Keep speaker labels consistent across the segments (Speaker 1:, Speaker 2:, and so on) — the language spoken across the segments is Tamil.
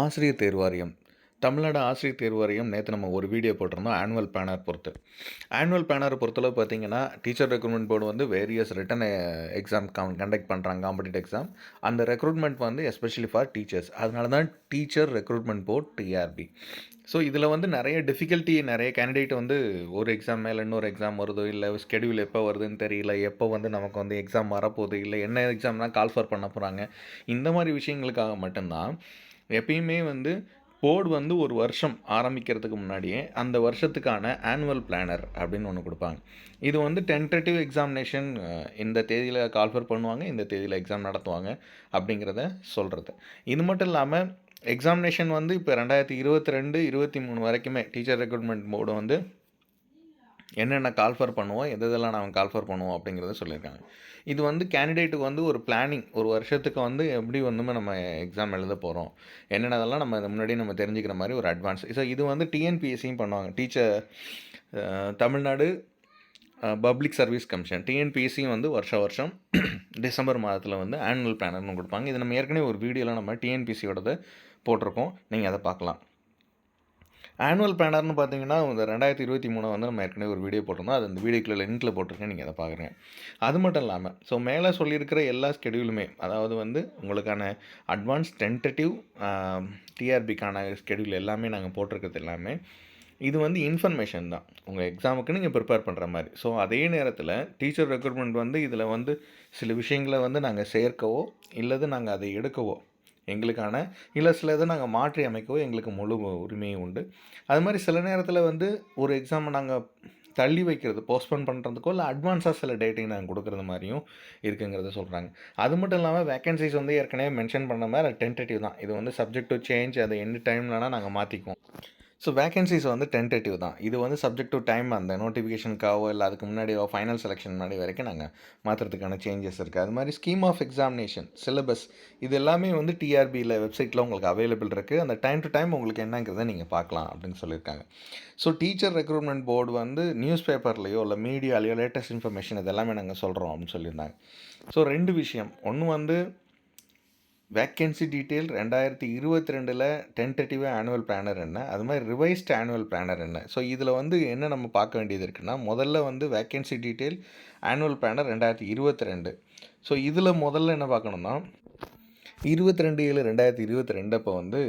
Speaker 1: ஆசிரியர் தேர்வாரியம். தமிழ்நாடு ஆசிரியர் தேர்வாரியம் நேற்று நம்ம ஒரு வீடியோ போட்டிருந்தோம் ஆனுவல் பேனர் பொறுத்து. ஆனுவல் பேனரை பொறுத்தளவு பார்த்தீங்கன்னா டீச்சர் ரெக்ரூட்மெண்ட் போர்டு வந்து வேரியஸ் ரிட்டன் எக்ஸாம் கண்டக்ட் பண்ணுறாங்க காம்படிட்டிவ் எக்ஸாம் அந்த ரெக்ரூட்மெண்ட் வந்து எஸ்பெஷலி ஃபார் டீச்சர்ஸ் அதனால தான் teacher recruitment board TRB so இதில் வந்து நிறைய டிஃபிகல்ட்டி நிறைய கேண்டிடேட் வந்து ஒரு எக்ஸாம் மேலே இன்னொரு எக்ஸாம் வருதோ இல்லை ஸ்கெடியூல் எப்போ வருதுன்னு தெரியல எப்போ வந்து நமக்கு வந்து எக்ஸாம் வரப்போகுது இல்லை என்ன எக்ஸாம்னால் கால்ஃபர் பண்ண போகிறாங்க இந்த மாதிரி விஷயங்களுக்காக மட்டும்தான் எப்பயுமே வந்து போர்டு வந்து ஒரு வருஷம் ஆரம்பிக்கிறதுக்கு முன்னாடியே அந்த வருஷத்துக்கான ஆனுவல் பிளானர் அப்படின்னு ஒன்று கொடுப்பாங்க. இது வந்து டென்டேட்டிவ் எக்ஸாமினேஷன் இந்த தேதியில் கால்ஃபர் பண்ணுவாங்க இந்த தேதியில் எக்ஸாம் நடத்துவாங்க அப்படிங்கிறத சொல்கிறது இது மட்டும் இல்லாமல் எக்ஸாமினேஷன் வந்து இப்போ ரெண்டாயிரத்தி இருபத்தி ரெண்டு இருபத்தி மூணு வரைக்குமே டீச்சர் ரெக்ரூட்மெண்ட் போர்டு வந்து என்னென்ன கால்ஃபர் பண்ணுவோம் எது எதெல்லாம் நாம் கால்ஃபர் பண்ணுவோம் அப்படிங்கிறத சொல்லியிருக்காங்க. இது வந்து கேண்டிடேட்டுக்கு வந்து ஒரு பிளானிங் ஒரு வருஷத்துக்கு வந்து எப்படி வந்து நம்ம எக்ஸாம் எழுத போகிறோம் என்னென்னதெல்லாம் நம்ம முன்னாடி நம்ம தெரிஞ்சுக்கிற மாதிரி ஒரு அட்வான்ஸ் ஸோ இது வந்து டிஎன்பிஎஸ்சியும் பண்ணுவாங்க. Teacher Tamil Nadu public service commission டிஎன்பிஎஸ்சியும் வந்து வருஷ வருஷம் டிசம்பர் மாதத்தில் வந்து ஆனுவல் பிளானர்னு கொடுப்பாங்க. இது நம்ம ஏற்கனவே ஒரு வீடியோவில் நம்ம டிஎன்பிஎஸ்சியோடது போட்டிருக்கோம். நீங்கள் அதை பார்க்கலாம். ஆனுவல் பிளானர்னு பார்த்தீங்கன்னா இந்த ரெண்டாயிரத்தி இருபத்தி மூணு வந்து நம்ம ஏற்கனவே ஒரு வீடியோ போட்டிருந்தோம். அது அந்த வீடியோக்குள்ள லிங்க்கில் போட்டிருக்கேன். நீங்கள் அதை பார்க்குறேன் அது மட்டும் இல்லாமல் ஸோ மேலே சொல்லியிருக்கிற எல்லா ஸ்கெடியூலுமே அதாவது வந்து உங்களுக்கான அட்வான்ஸ் டென்டேட்டிவ் டிஆர்பிக்கான ஸ்கெடியூல் எல்லாமே நாங்கள் போட்டிருக்கிறது எல்லாமே இது வந்து இன்ஃபர்மேஷன் தான். உங்கள் எக்ஸாமுக்கு நீங்கள் ப்ரிப்பேர் பண்ணுற மாதிரி. ஸோ அதே நேரத்தில் டீச்சர் ரெக்ரூட்மெண்ட் வந்து இதில் வந்து சில விஷயங்களை வந்து நாங்கள் சேர்க்கவோ இல்லது நாங்கள் அதை எடுக்கவோ எங்களுக்கான இல்லை சில இதை நாங்கள் மாற்றி அமைக்கவோ எங்களுக்கு முழு உரிமையும் உண்டு. அது மாதிரி சில நேரத்தில் வந்து ஒரு எக்ஸாமை நாங்கள் தள்ளி வைக்கிறது போஸ்ட்போன் பண்ணுறதுக்கோ இல்லை அட்வான்ஸாக சில டேட்டையும் நாங்கள் கொடுக்குறது மாதிரியும் இருக்குங்கிறத சொல்கிறாங்க அது மட்டும் இல்லாமல் வேகன்சிஸ் வந்து ஏற்கனவே மென்ஷன் பண்ண மாதிரி டென்டேட்டிவ் தான். இது வந்து சப்ஜெக்ட் டு சேஞ்ச் அதை எந்த டைம்லனா நாங்கள் மாற்றிக்குவோம் ஸோ வேகன்சிஸ் வந்து டென்டேட்டிவ் தான். இது வந்து சப்ஜெக்ட் டு டைம் அந்த நோட்டிஃபிகேஷனுக்காகவோ இல்லை அதுக்கு முன்னாடியோ ஃபைனல் செலெக்ஷன் முன்னாடி வரைக்கும் நாங்கள் மாற்றுறதுக்கான சேஞ்சஸ் இருக்குது அது மாதிரி ஸ்கீம் ஆஃப் எக்ஸாமினேஷன் சிலபஸ் இது எல்லாமே வந்து டிஆர்பியில் வெப்சைட்டில் உங்களுக்கு அவைலபிள் இருக்குது அந்த டைம் டு டைம் உங்களுக்கு என்னங்கிறத நீங்கள் பார்க்கலாம் அப்படின்னு சொல்லியிருக்காங்க. ஸோ டீச்சர் ரெக்ரூட்மெண்ட் போர்டு வந்து நியூஸ் பேப்பர்லேயோ இல்லை மீடியாலேயோ லேட்டஸ்ட் இன்ஃபர்மேஷன் இதெல்லாமே நாங்கள் சொல்கிறோம் அப்படின்னு சொல்லியிருந்தாங்க. ஸோ ரெண்டு விஷயம். ஒன்று வந்து வேக்கன்சி டீட்டெயில் ரெண்டாயிரத்தி இருபத்தி ரெண்டில் டென்டேட்டிவாக ஆனுவல் பிளானர் என்ன? அது மாதிரி ரிவைஸ்ட் ஆனுவல் பிளானர் என்ன? ஸோ இதில் வந்து என்ன நம்ம பார்க்க வேண்டியது இருக்குன்னா முதல்ல வந்து வேக்கன்சி டீட்டெயில் ஆனுவல் பிளானர் ரெண்டாயிரத்தி இருபத்தி ரெண்டு ஸோ இதில் முதல்ல என்ன பார்க்கணுன்னா இருபத்தி ரெண்டு ஏழு ரெண்டாயிரத்தி இருபத்தி ரெண்டு அப்போ வந்து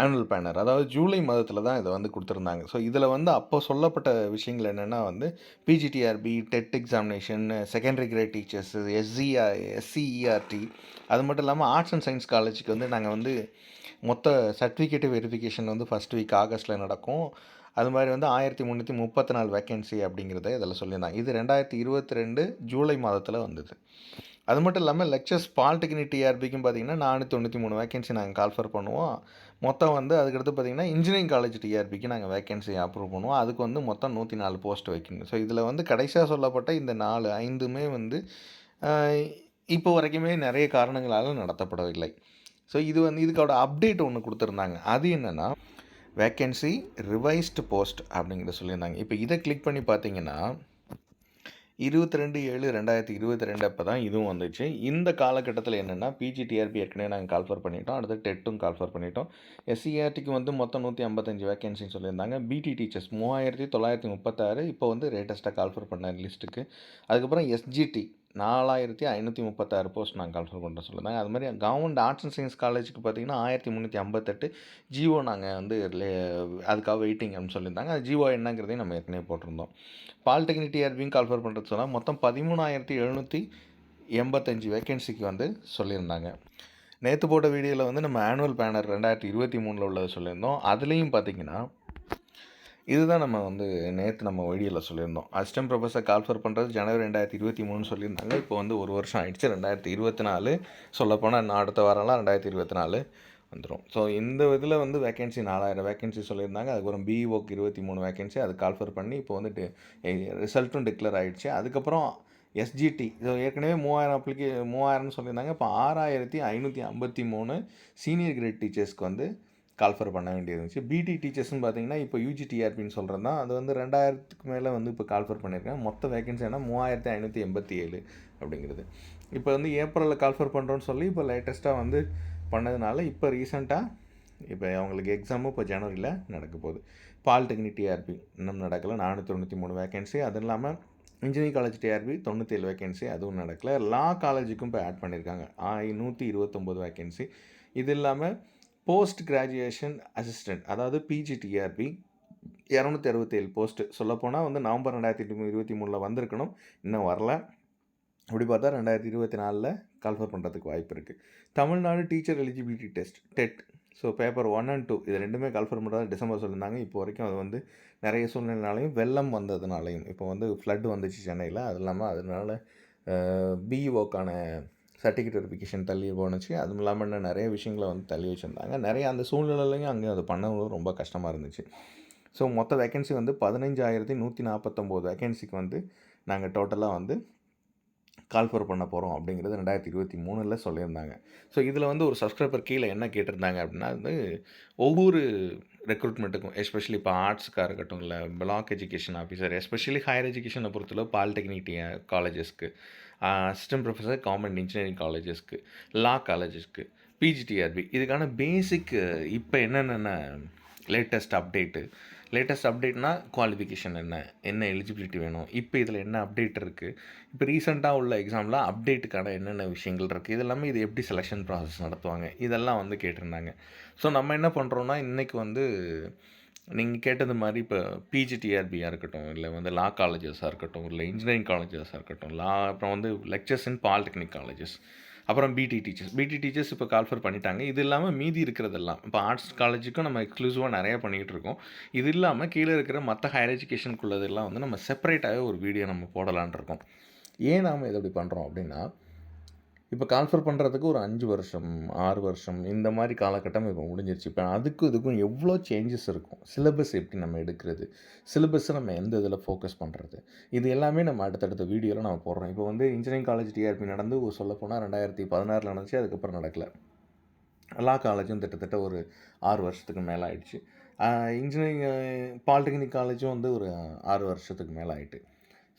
Speaker 1: ஆனுவல் பேனர் அதாவது ஜூலை மாதத்தில் தான் இதை வந்து கொடுத்துருந்தாங்க. ஸோ இதில் வந்து அப்போ சொல்லப்பட்ட விஷயங்கள் என்னென்னா வந்து PGTRB TET examination secondary grade teachers SCR SCERT அது மட்டும் இல்லாமல் ஆர்ட்ஸ் அண்ட் சயின்ஸ் காலேஜுக்கு வந்து நாங்கள் வந்து மொத்த சர்டிஃபிகேட் வெரிஃபிகேஷன் வந்து ஃபஸ்ட் வீக் ஆகஸ்ட்டில் நடக்கும். அது மாதிரி வந்து ஆயிரத்தி முந்நூற்றி முப்பத்தி நாலு வேக்கன்சி அப்படிங்கிறத இதில் சொல்லியிருந்தாங்க. இது ரெண்டாயிரத்தி இருபத்தி ரெண்டு ஜூலை மாதத்தில் வந்தது. அது மட்டும் இல்லாமல் லெக்சர்ஸ் பாலிடெக்னிக் டிஆர்பிக்கும் பார்த்தீங்கன்னா நானூற்றி தொண்ணூற்றி மூணு வேக்கன்சி நாங்கள் கால்ஃபர் பண்ணுவோம். மொத்தம் வந்து அதுக்கடுத்து பார்த்தீங்கன்னா இன்ஜினியரிங் காலேஜ் டிஆர்பிக்கு நாங்கள் வேகன்சி அப்ரூவ் பண்ணுவோம். அதுக்கு வந்து மொத்தம் நூற்றி நாலு போஸ்ட் வைக்கணும். ஸோ இதில் வந்து கடைசியாக சொல்லப்பட்ட இந்த நாலு ஐந்துமே வந்து இப்போ வரைக்குமே நிறைய காரணங்களால் நடத்தப்படவில்லை. ஸோ இது வந்து இதுக்கோட அப்டேட் ஒன்று கொடுத்துருந்தாங்க. அது என்னென்னா வேக்கன்சி ரிவைஸ்டு போஸ்ட் அப்படிங்கிறத சொல்லியிருந்தாங்க. இப்போ இதை கிளிக் பண்ணி பார்த்தீங்கன்னா இருபத்தி ரெண்டு ஏழு ரெண்டாயிரத்தி இருபத்தி ரெண்டு அப்போ தான் இதுவும் வந்துச்சு. இந்த காலகட்டத்தில் என்னென்னா பிஜிடிஆர்பி ஏற்கனவே நாங்கள் கால்ஃபர் பண்ணிட்டோம். அடுத்து டெட்டும் கால்ஃபர் பண்ணிட்டோம். எஸ்சிஆர்டிக்கு வந்து மொத்தம் நூற்றி ஐம்பத்தஞ்சு வேகன்சின்னு சொல்லியிருந்தாங்க. பிடி டீச்சர்ஸ் மூவாயிரத்தி தொள்ளாயிரத்தி முப்பத்தாறு. இப்போ வந்து லேட்டஸ்ட்டாக கால்ஃபர் பண்ண லிஸ்ட்டுக்கு அதுக்கப்புறம் எஸ்ஜிடி நாலாயிரத்தி ஐநூற்றி முப்பத்தாறு போஸ்ட் நாங்கள் கால்ஃபர் பண்ணுறோம் சொல்லுறாங்க அது மாதிரி கவர்மெண்ட் ஆர்ட்ஸ் அண்ட் சயின்ஸ் காலேஜுக்கு பார்த்தீங்கன்னா ஆயிரத்தி முந்நூற்றி ஐம்பத்தெட்டு ஜிஓ நாங்கள் வந்து அதுக்காக வெயிட்டிங் அப்படின்னு சொல்லியிருந்தாங்க. அது ஜிஓ என்னங்கிறதையும் நம்ம ஏற்கனவே போட்டிருந்தோம். பாலிடெக்னிக் டிஆர்பியும் கால்ஃபர் பண்ணுறது சொன்னால் மொத்தம் பதிமூணாயிரத்தி எழுநூற்றி எண்பத்தஞ்சு வேக்கன்சிக்கு வந்து சொல்லியிருந்தாங்க. நேற்று போட்ட வீடியோவில் வந்து நம்ம ஆனுவல் பேனர் ரெண்டாயிரத்தி இருபத்தி மூணில் உள்ளதை சொல்லியிருந்தோம். அதுலேயும் பார்த்தீங்கன்னா இதுதான் நம்ம வந்து நேற்று நம்ம வீடியோவில் சொல்லியிருந்தோம். அசிஸ்டன்ட் ப்ரொஃபஸர் கால்ஃபர் பண்ணுறது ஜனவரி ரெண்டாயிரத்தி இருபத்தி மூணு சொல்லியிருந்தாங்க. இப்போ வந்து ஒரு வருஷம் ஆயிடுச்சு. ரெண்டாயிரத்தி இருபத்தி நாலு சொல்லப்போனால் நான் அடுத்த வாரம்லாம் ரெண்டாயிரத்தி இருபத்தி நாலு வந்துடும் ஸோ இந்த இதில் வந்து வேக்கன்சி நாலாயிரம் வேக்கன்சி சொல்லியிருந்தாங்க. அதுக்கப்புறம் பிஇஓக்கு இருபத்தி மூணு வேகன்சி அது கால்ஃபர் பண்ணி இப்போ வந்து ரிசல்ட்டும் டிக்ளேர் ஆகிடுச்சு அதுக்கப்புறம் எஸ்ஜிடி ஸோ ஏற்கனவே மூவாயிரம் அப்ளிகே மூவாயிரம்னு சொல்லியிருந்தாங்க. இப்போ ஆறாயிரத்தி ஐநூற்றி ஐம்பத்தி மூணு சீனியர் கிரேட் டீச்சர்ஸ்க்கு வந்து கால்ஃபர் பண்ண வேண்டியது இருந்துச்சு. பிடி டீச்சர்ஸ்னு பார்த்தீங்கன்னா இப்போ யூஜிடிஆர்பின்னு சொல்கிறது தான் அது வந்து ரெண்டாயிரத்துக்கு மேலே வந்து இப்போ கால்ஃபர் பண்ணியிருக்கேன் மொத்த வேகன்சி என்ன மூவாயிரத்தி ஐநூற்றி எண்பத்தி ஏழு அப்படிங்கிறது. இப்போ வந்து ஏப்ரலில் கால்ஃபர் பண்ணுறோன்னு சொல்லி இப்போ லேட்டஸ்ட்டாக வந்து பண்ணதுனால இப்போ ரீசெண்டாக இப்போ அவங்களுக்கு எக்ஸாமும் இப்போ ஜனவரியில் நடக்க போகுது. பாலிடெக்னிக் டிஆர்பி இன்னும் நடக்கலை. நானூற்றி தொண்ணூற்றி மூணு வேகன்சி அது இல்லாமல் இன்ஜினியரிங் காலேஜ் டிஆர்பி தொண்ணூற்றேழு வேகன்சி அதுவும் நடக்கல. லா காலேஜுக்கும் இப்போ ஆட் பண்ணியிருக்காங்க நூற்றி இருபத்தொம்போது வேகன்சி இது இல்லாமல் போஸ்ட் கிராஜுவேஷன் அசிஸ்டன்ட் அதாவது பிஜிடிஆர்பி இரநூத்தி அறுபத்தேழு போஸ்ட்டு சொல்லப்போனால் வந்து நவம்பர் ரெண்டாயிரத்தி இருபத்தி மூணில் வந்திருக்கணும். இன்னும் வரல. அப்படி பார்த்தா ரெண்டாயிரத்தி இருபத்தி நாலில் கால்ஃபர் பண்ணுறதுக்கு வாய்ப்பு இருக்குது Tamil Nadu teacher eligibility test TET so paper one and two இது ரெண்டுமே கால்ஃபர் பண்ணுறதா டிசம்பர் சொல்லியிருந்தாங்க. இப்போ வரைக்கும் அது வந்து நிறைய சூழ்நிலைனாலையும் வெள்ளம் வந்ததுனாலையும் இப்போ வந்து ஃப்ளட் வந்துச்சு சென்னையில். அது இல்லாமல் அதனால பிஇஓக்கான சர்டிஃபிகேட் வெரிஃபிகேஷன் தள்ளி போணுச்சு. அதுவும் இல்லாமல் இன்னும் நிறைய விஷயங்களை வந்து தள்ளி வச்சுருந்தாங்க. நிறைய அந்த சூழ்நிலையிலையும் அங்கே அது பண்ணவும் ரொம்ப கஷ்டமாக இருந்துச்சு. ஸோ மொத்த வேக்கன்சி வந்து பதினஞ்சாயிரத்தி நூற்றி நாற்பத்தொம்போது வேக்கன்சிக்கு வந்து நாங்கள் டோட்டலாக வந்து கால்ஃபர் பண்ண போகிறோம் அப்படிங்கிறது ரெண்டாயிரத்தி இருபத்தி மூணில் சொல்லியிருந்தாங்க. ஸோ இதில் வந்து ஒரு சப்ஸ்கிரைபர் கீழே என்ன கேட்டிருந்தாங்க அப்படின்னா வந்து ஒவ்வொரு ரெக்ரூட்மெண்ட்டுக்கும் எஸ்பெஷலி இப்போ ஆர்ட்ஸுக்காக இருக்கட்டும் இல்லை block education officer especially higher எஜுகேஷனை பொறுத்தளவு பாலிடெக்னிக் காலேஜஸ்க்கு அசிஸ்டன்ட் ப்ரொஃபஸர் கவர்மெண்ட் இன்ஜினியரிங் காலேஜஸ்க்கு லா காலேஜஸ்க்கு பிஜிடிஆர்பி இதுக்கான பேசிக் இப்போ என்னென்ன லேட்டஸ்ட் அப்டேட்டு லேட்டஸ்ட் அப்டேட்னா குவாலிஃபிகேஷன் என்ன என்ன எலிஜிபிலிட்டி வேணும் இப்போ இதில் என்ன அப்டேட் இருக்குது இப்போ ரீசெண்டாக உள்ள எக்ஸாமில் அப்டேட்டுக்கான என்னென்ன விஷயங்கள் இருக்குது இதெல்லாமே இது எப்படி செலெக்ஷன் ப்ராசஸ் நடத்துவாங்க இதெல்லாம் வந்து கேட்டிருந்தாங்க. ஸோ நம்ம என்ன பண்ணுறோன்னா இன்றைக்கி வந்து நீங்கள் கேட்டது மாதிரி இப்போ பிஜிடிஆர்பியாக இருக்கட்டும் இல்லை வந்து லா காலேஜஸாக இருக்கட்டும் இல்லை இன்ஜினியரிங் காலேஜஸாக இருக்கட்டும் லா அப்புறம் வந்து லெக்சர்ஸ் இன் பாலிடெக்னிக் காலேஜஸ் அப்புறம் பிடி டீச்சர்ஸ் பிடி டீச்சர்ஸ் இப்போ கால்ஃபர் பண்ணிட்டாங்க. இது இல்லாமல் மீதி இருக்கிறதெல்லாம் இப்போ ஆர்ட்ஸ் காலேஜுக்கும் நம்ம எக்ஸ்க்ளூசிவாக நிறையா பண்ணிகிட்டு இருக்கோம். இது இல்லாமல் கீழே இருக்கிற மற்ற ஹையர் எஜுகேஷனுக்குள்ளதெல்லாம் வந்து நம்ம செப்பரேட்டாகவே ஒரு வீடியோ நம்ம போடலான் இருக்கோம். ஏன் நாம் இதை அப்படி பண்ணுறோம் அப்படின்னா இப்போ கால்ஃபர் பண்ணுறதுக்கு ஒரு அஞ்சு வருஷம் ஆறு வருஷம் இந்த மாதிரி காலகட்டம் இப்போ முடிஞ்சிருச்சு. இப்போ அதுக்கும் இதுக்கும் எவ்வளோ சேஞ்சஸ் இருக்கும்? சிலபஸ் எப்படி நம்ம எடுக்கிறது? சிலபஸை நம்ம எந்த இதில் ஃபோக்கஸ் பண்ணுறது இது எல்லாமே நம்ம அடுத்தடுத்த வீடியோவில் நம்ம போடுறோம். இப்போ வந்து இன்ஜினியரிங் காலேஜ் டிஆர்பி நடந்து சொல்லப்போனால் ரெண்டாயிரத்தி பதினாறில் நடந்துச்சு அதுக்கப்புறம் நடக்கல. லா காலேஜும் கிட்டத்தட்ட ஒரு ஆறு வருஷத்துக்கு மேலே ஆயிடுச்சு. இன்ஜினியரிங் பாலிடெக்னிக் காலேஜும் வந்து ஒரு ஆறு வருஷத்துக்கு மேலே ஆயிட்டு.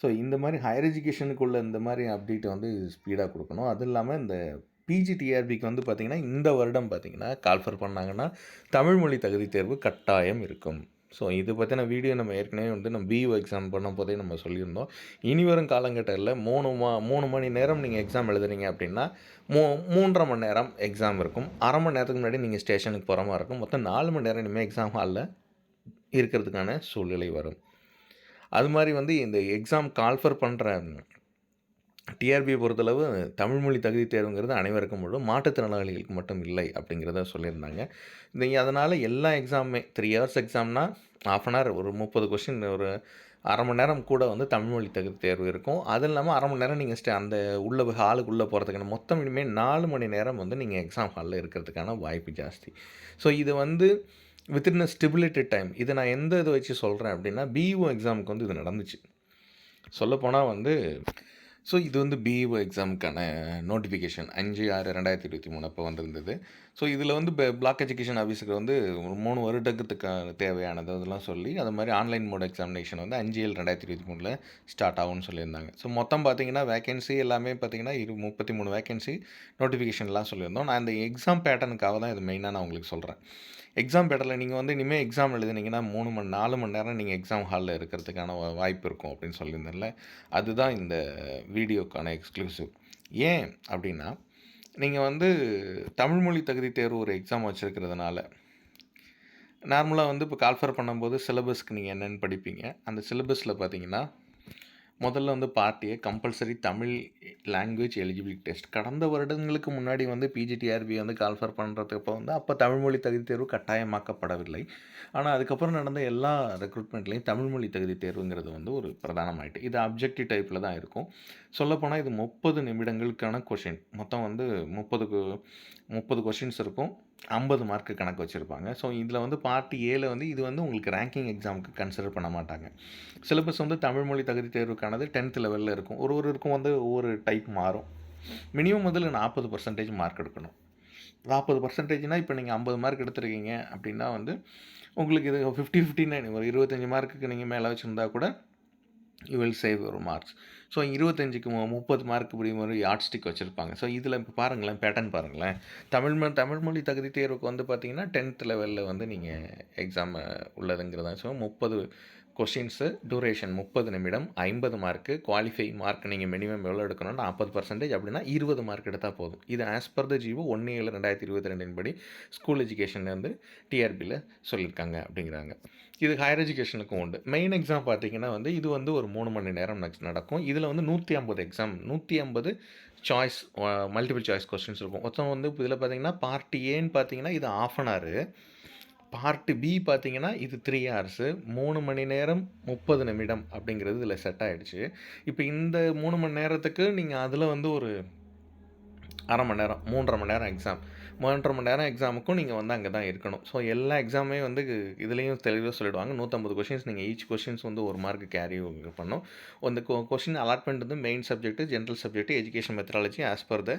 Speaker 1: ஸோ இந்த மாதிரி ஹையர் எஜுகேஷனுக்குள்ள இந்த மாதிரி அப்டேட்டை வந்து ஸ்பீடாக கொடுக்கணும். அதுவும் இல்லாமல் இந்த பிஜிடிஆர்பிக்கு வந்து பார்த்திங்கன்னா இந்த வருடம் பார்த்திங்கன்னா கால்ஃபர் பண்ணாங்கன்னா தமிழ்மொழி தகுதி தேர்வு கட்டாயம் இருக்கும். ஸோ இது பற்றின வீடியோ நம்ம ஏற்கனவே வந்து நம்ம பியூ எக்ஸாம் பண்ணும் போதே நம்ம சொல்லியிருந்தோம். இனி வரும் காலங்கட்டத்தில் மூணு மா மூணு மணி நேரம் நீங்கள் எக்ஸாம் எழுதுறீங்க அப்படின்னா மூ மூன்றரை மணி நேரம் எக்ஸாம் இருக்கும். அரை மணி நேரத்துக்கு முன்னாடி நீங்கள் ஸ்டேஷனுக்கு போகிற மாதிரி இருக்கும். மொத்தம் நாலு மணி நேரம் இனிமேல் எக்ஸாம் ஹாலில் இருக்கிறதுக்கான சூழ்நிலை வரும். அது மாதிரி வந்து இந்த எக்ஸாம் கால்ஃபர் பண்ணுற டிஆர்பியை பொறுத்தளவு தமிழ்மொழி தகுதி தேர்வுங்கிறது அனைவருக்கும் முழுவதும் மாற்றுத்திறனாளிகளுக்கு மட்டும் இல்லை அப்படிங்கிறத சொல்லியிருந்தாங்க. இந்த அதனால் எல்லா எக்ஸாமுமே த்ரீ ஹவர்ஸ் எக்ஸாம்னா ஆஃப் அன் ஹவர் ஒரு முப்பது கொஷின் ஒரு அரை மணி நேரம் கூட வந்து தமிழ்மொழி தகுதி தேர்வு இருக்கும். அது இல்லாமல் அரை மணி நேரம் நீங்கள் ஸ்டே அந்த உள்ள ஹாலுக்குள்ளே போகிறதுக்கான மொத்தம் இனிமேல் நாலு மணி நேரம் வந்து நீங்கள் எக்ஸாம் ஹாலில் இருக்கிறதுக்கான வாய்ப்பு ஜாஸ்தி. ஸோ இது வந்து வித்தின் அ ஸ்டிபிலேட்டட் டைம் இதை நான் எந்த இதை வச்சு சொல்கிறேன் அப்படின்னா பிஇஓ எக்ஸாமுக்கு வந்து இது நடந்துச்சு. சொல்லப்போனால் வந்து ஸோ இது வந்து பிஇஓ எக்ஸாமுக்கான நோட்டிஃபிகேஷன் அஞ்சு ஆறு ரெண்டாயிரத்தி இருபத்தி மூணு அப்போ வந்திருந்தது. ஸோ இதில் வந்து பிளாக் எஜுகேஷன் ஆஃபீஸுக்கு வந்து ஒரு மூணு வருடத்துக்கு தேவையானது அதெல்லாம் சொல்லி அது மாதிரி ஆன்லைன் மோட் எக்ஸாமினேஷன் வந்து அஞ்சு ஏழு ரெண்டாயிரத்தி இருபத்தி மூணில் ஸ்டார்ட் ஆகும்னு சொல்லியிருந்தாங்க. ஸோ மொத்தம் பார்த்தீங்கன்னா வேகன்சி எல்லாமே பார்த்தீங்கன்னா இரு முப்பத்தி மூணு வேகன்சி நோட்டிஃபிகேஷன்லாம் சொல்லியிருந்தோம். நான் இந்த எக்ஸாம் பேட்டர்னுக்காக தான் இது மெயினாக நான் உங்களுக்கு சொல்கிறேன் எக்ஸாம் பேட்டரில் நீங்கள் வந்து இனிமேல் எக்ஸாம் எழுதுனீங்கன்னா மூணு மணி நாலு மணி நேரம் நீங்கள் எக்ஸாம் ஹாலில் இருக்கிறதுக்கான வாய்ப்பு இருக்கும் அப்படின்னு சொல்லியிருந்தேன்ல. அதுதான் இந்த வீடியோக்கான எக்ஸ்க்ளூசிவ் ஏன் அப்படின்னா நீங்கள் வந்து தமிழ்மொழி தகுதி தேர்வு ஒரு எக்ஸாம் வச்சுருக்கிறதுனால நார்மலாக வந்து இப்போ கால்ஃபர் பண்ணும்போது சிலபஸ்க்கு நீங்கள் என்னென்னு படிப்பீங்க. அந்த சிலபஸில் பார்த்தீங்கன்னா முதல்ல வந்து பார்ட்டியை compulsory Tamil language eligibility test கடந்த வருடங்களுக்கு முன்னாடி வந்து பிஜிடிஆர்பி வந்து கால்ஃபர் பண்ணுறதுக்கப்போ வந்து அப்போ தமிழ்மொழி தகுதி தேர்வு கட்டாயமாக்கப்படவில்லை. ஆனால் அதுக்கப்புறம் நடந்த எல்லா ரெக்ரூட்மெண்ட்லேயும் தமிழ்மொழி தகுதி தேர்வுங்கிறது வந்து ஒரு பிரதானமாயிட்டு. இது அப்ஜெக்டிவ் டைப்பில் தான் இருக்கும். சொல்லப்போனால் இது முப்பது நிமிடங்களுக்கான கொஷின் மொத்தம் வந்து முப்பது முப்பது கொஷின்ஸ் இருக்கும். ஐம்பது மார்க்கு கணக்கு வச்சுருப்பாங்க. ஸோ இதில் வந்து பார்ட்டி ஏல வந்து இது வந்து உங்களுக்கு ரேங்கிங் எக்ஸாமுக்கு கன்சிடர் பண்ண மாட்டாங்க. சிலபஸ் வந்து தமிழ் மொழி தகுதி தேர்வுக்கானது டென்த் லெவலில் இருக்கும். ஒரு ஒருவருக்கும் வந்து ஒவ்வொரு டைப் மாறும். மினிமம் முதல்ல நாற்பது பர்சன்டேஜ் மார்க் எடுக்கணும். நாற்பது பர்சன்டேஜ்னால் இப்போ நீங்கள் ஐம்பது மார்க் எடுத்துருக்கீங்க அப்படின்னா வந்து உங்களுக்கு இது ஃபிஃப்டி ஃபிஃப்டி நைன் ஒரு இருபத்தஞ்சி மார்க்குக்கு நீங்கள் மேலே வச்சுருந்தா கூட யூ வில் சேவ் ஒரு மார்க்ஸ் ஸோ இருபத்தஞ்சுக்கு முப்பது மார்க் இப்படி ஒரு ஆர்ட் ஸ்டிக் வச்சுருப்பாங்க. ஸோ இதில் இப்போ பாருங்களேன் பேட்டர்ன் பாருங்களேன். தமிழ் மொ தமிழ் மொழி தகுதி தேர்வுக்கு வந்து பார்த்தீங்கன்னா டென்த் லெவலில் வந்து நீங்கள் எக்ஸாம் உள்ளதுங்கிறதா ஸோ முப்பது கொஷின்ஸு டூரேஷன் முப்பது நிமிடம் ஐம்பது மார்க்கு குவாலிஃபை மார்க் நீங்கள் மினிமம் எவ்வளோ எடுக்கணும்னா நாற்பது பர்சன்டேஜ் அப்படின்னா இருபது மார்க் எடுத்தால் போதும். இது ஆஸ் பர் த ஜிஓ ஒன்று ஏழு ரெண்டாயிரத்தி இருபத்தி ரெண்டின் படி ஸ்கூல் எஜுகேஷன்லேருந்து டிஆர்பியில் சொல்லியிருக்காங்க அப்படிங்கிறாங்க. இது ஹையர் எஜுகேஷனுக்கும் உண்டு. மெயின் எக்ஸாம் பார்த்தீங்கன்னா வந்து இது வந்து ஒரு மூணு மணி நேரம் நெக்ஸ்ட் நடக்கும். இதில் வந்து நூற்றி ஐம்பது எக்ஸாம் நூற்றி ஐம்பது சாய்ஸ் மல்டிபிள் சாய்ஸ் கொஸ்டின்ஸ் இருக்கும். மொத்தம் வந்து இதில் பார்த்தீங்கன்னா பார்ட் ஏன்னு பார்த்தீங்கன்னா இது half an hour part B பார்த்தீங்கன்னா இது த்ரீ ஹவர்ஸு மூணு மணி நேரம் முப்பது நிமிடம் அப்படிங்கிறது இதில் செட் ஆகிடுச்சு இப்போ இந்த மூணு மணி நேரத்துக்கு நீங்கள் அதில் வந்து ஒரு அரை மணி நேரம் மூன்றரை மணி நேரம் எக்ஸாம் மூன்றரை மணி நேரம் எக்ஸாமுக்கும் நீங்கள் வந்து அங்கே தான் இருக்கணும். ஸோ எல்லா எக்ஸாமே வந்து இதுலேயும் தெளிவாக சொல்லிடுவாங்க. நூற்றம்பது கொஷின்ஸ் நீங்கள் ஈச் கொஷின்ஸ் வந்து ஒரு மார்க் கேரி பண்ணும். அந்த கொஷின் அலாட்மெண்ட் வந்து main subject general subject education methodology as per the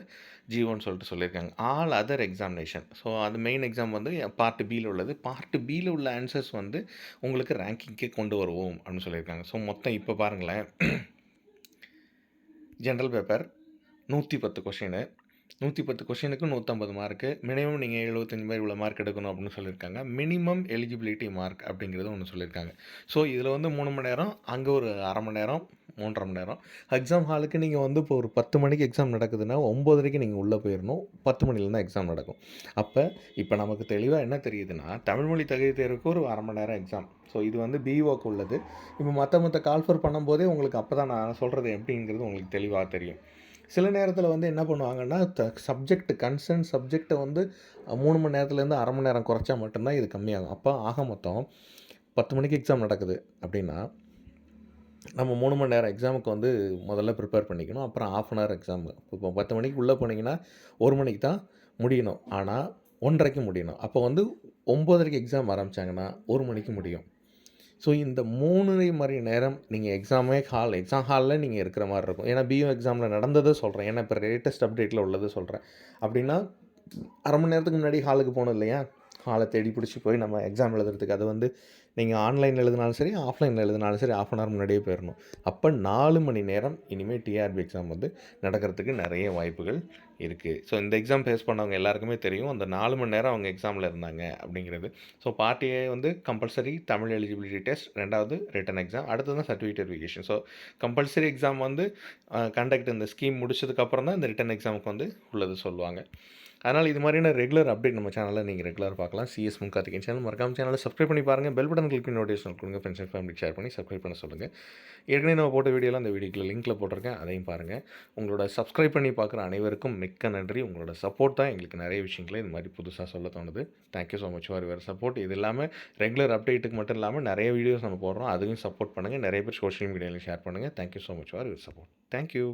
Speaker 1: ஜீவோன்னு சொல்லிட்டு சொல்லியிருக்காங்க. ஆல் அதர் எக்ஸாமினேஷன் ஸோ அது மெயின் எக்ஸாம் வந்து பார்ட் பியில் உள்ளது. பார்ட் பியில் உள்ள ஆன்சர்ஸ் வந்து உங்களுக்கு ரேங்கிங்கே கொண்டு வருவோம் அப்படின்னு சொல்லியிருக்காங்க. ஸோ மொத்தம் இப்போ பாருங்களேன். ஜென்ரல் பேப்பர் நூற்றி பத்து கொஷினு நூற்றி பத்து கொஷினுக்கு நூற்றம்பது மார்க்கு மினிமம் நீங்கள் எழுபத்தஞ்சு பேர் இவ்வளோ மார்க் எடுக்கணும் அப்படின்னு சொல்லியிருக்காங்க. மினிமம் எலிஜிபிலிட்டி மார்க் அப்படிங்கிறது ஒன்று சொல்லியிருக்காங்க. ஸோ இதில் வந்து மூணு மணி நேரம் அங்கே ஒரு அரை மணி நேரம் மூன்றரை மணி நேரம். எக்ஸாம் ஹாலுக்கு நீங்கள் வந்து இப்போ ஒரு பத்து மணிக்கு எக்ஸாம் நடக்குதுன்னா ஒம்போதரைக்கு நீங்கள் உள்ளே போயிடணும் பத்து மணிலேருந்து எக்ஸாம் நடக்கும். அப்போ இப்போ நமக்கு தெளிவாக என்ன தெரியுதுன்னா தமிழ்மொழி தகுதி தேர்வுக்கு ஒரு அரை மணி நேரம் எக்ஸாம் ஸோ இது வந்து பிஓக்கு உள்ளது. இப்போ மற்ற மற்ற கால்ஃபர் பண்ணும்போதே உங்களுக்கு அப்போ தான் நான் சொல்கிறது எப்படிங்கிறது உங்களுக்கு தெளிவாக தெரியும். சில நேரத்தில் வந்து என்ன பண்ணுவாங்கன்னா த சப்ஜெக்ட் கன்சர்ன் சப்ஜெக்டை வந்து மூணு மணி நேரத்துலேருந்து அரை மணி நேரம் குறைச்சா மட்டும்தான் இது கம்மியாகும். அப்போ ஆக மொத்தம் பத்து மணிக்கு எக்ஸாம் நடக்குது அப்படின்னா நம்ம மூணு மணி நேரம் எக்ஸாமுக்கு வந்து முதல்ல ப்ரிப்பேர் பண்ணிக்கணும். அப்புறம் ஆஃப் அன் ஹவர் எக்ஸாமு இப்போ பத்து மணிக்கு உள்ளே போனீங்கன்னா ஒரு மணிக்கு தான் முடியணும். ஆனால் ஒன்றரைக்கு முடியணும். அப்போ வந்து ஒம்போதரைக்கு எக்ஸாம் ஆரம்பித்தாங்கன்னா ஒரு மணிக்கு முடியும். ஸோ இந்த மூணு மணி நேரம் நீங்கள் எக்ஸாமே ஹால் எக்ஸாம் ஹாலில் நீங்கள் இருக்கிற மாதிரி இருக்கும். ஏன்னா பியூ எக்ஸாமில் நடந்ததை சொல்கிறேன் ஏன்னா இப்போ லேட்டஸ்ட் அப்டேட்டில் உள்ளதை சொல்கிறேன் அப்படின்னா அரை மணி நேரத்துக்கு முன்னாடி ஹாலுக்கு போகணும் இல்லையா? ஹாலை தேடி பிடிச்சி போய் நம்ம எக்ஸாம் எழுதுறதுக்கு. அது வந்து நீங்கள் ஆன்லைனில் எழுதினாலும் சரி ஆஃப்லைனில் எழுதினாலும் சரி ஆஃப் அன் ஹவர் முன்னாடியே போயிடணும். அப்போ நாலு மணி நேரம் இனிமேல் டிஆர்பி எக்ஸாம் வந்து நடக்கிறதுக்கு நிறைய வாய்ப்புகள் இருக்குது ஸோ இந்த எக்ஸாம் ஃபேஸ் பண்ணவங்க எல்லாருக்குமே தெரியும். அந்த நாலு மணி நேரம் அவங்க எக்ஸாமில் இருந்தாங்க அப்படிங்கிறது. ஸோ பார்ட்டியே வந்து கம்பல்சரி தமிழ் எலிஜிபிலிட்டி டெஸ்ட் ரெண்டாவது ரிட்டன் எக்ஸாம் அடுத்தது தான் certificate verification so compulsory exam வந்து கண்டக்ட் இந்த ஸ்கீம் முடிச்சதுக்கப்புறம் தான் இந்த ரிட்டன் எக்ஸாமுக்கு வந்து உள்ளது சொல்லுவாங்க. அதனால் இது மாதிரியான ரெகுலர் அப்டேட் நம்ம சேனலில் நீங்கள் ரெகுலர் பார்க்கலாம். சிஎஸ் முன்கார்த்திகேயன் சேனல். மறக்காம சேனலை சப்ஸ்கிரைப் பண்ணி பாருங்கள் பெல் பட்டன் கிளிக் பண்ணி நோட்டிஃபிகேஷன் கொடுங்க. ஃப்ரெண்ட்ஸ் அண்ட் ஃபேமிலிக்கு ஷேர் பண்ணி சப்ஸ்கிரைப் பண்ண சொல்லுங்கள் ஏற்கனவே நம்ம போட்ட வீடியோலாம் அந்த வீடியோக்கில் லிங்க்கில் போட்டிருக்கேன். அதையும் பாருங்கள் உங்களோட சப்ஸ்கிரைப் பண்ணி பார்க்குற அனைவருக்கும் மிக்க நன்றி. உங்களோட சப்போர்ட் தான் எங்களுக்கு நிறைய விஷயங்களை இது மாதிரி புதுசாக சொல்ல தோணுது. Thank you so much for your support இது இல்லாமல் ரெகுலர் அப்டேட்டுக்கு மட்டும் இல்லாமல் நிறைய வீடியோஸ் நம்ம போடுறோம். அதுவும் சப்போர்ட் பண்ணுங்கள் நிறைய பேர் சோஷியல் மீடியாவில் ஷேர் பண்ணுங்கள் thank you so much for your support thank you